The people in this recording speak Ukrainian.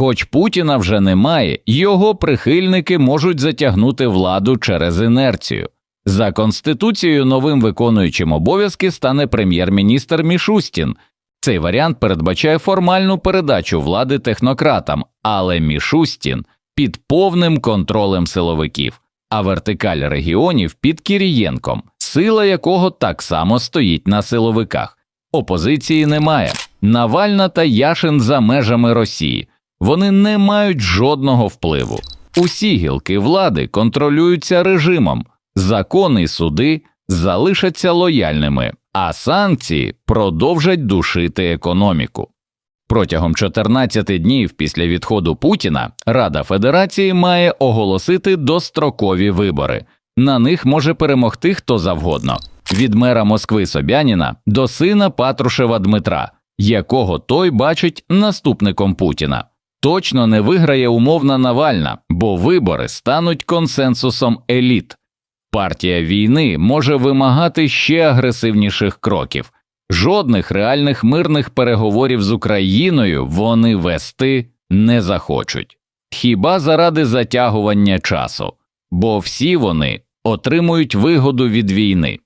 Хоч Путіна вже немає, його прихильники можуть затягнути владу через інерцію. За конституцією новим виконуючим обов'язки стане прем'єр-міністр Мішустін. Цей варіант передбачає формальну передачу влади технократам, але Мішустін під повним контролем силовиків, а вертикаль регіонів під Кірієнком, сила якого так само стоїть на силовиках. Опозиції немає. Навальна та Яшин за межами Росії. Вони не мають жодного впливу. Усі гілки влади контролюються режимом, закони суди залишаться лояльними, а санкції продовжать душити економіку. Протягом 14 днів після відходу Путіна Рада Федерації має оголосити дострокові вибори. На них може перемогти хто завгодно від мера Москви Собяніна до сина Патрушева Дмитра, якого той бачить наступником Путіна. Точно не виграє умовна Навальна, бо вибори стануть консенсусом еліт. Партія війни може вимагати ще агресивніших кроків. Жодних реальних мирних переговорів з Україною вони вести не захочуть. Хіба заради затягування часу, бо всі вони отримують вигоду від війни.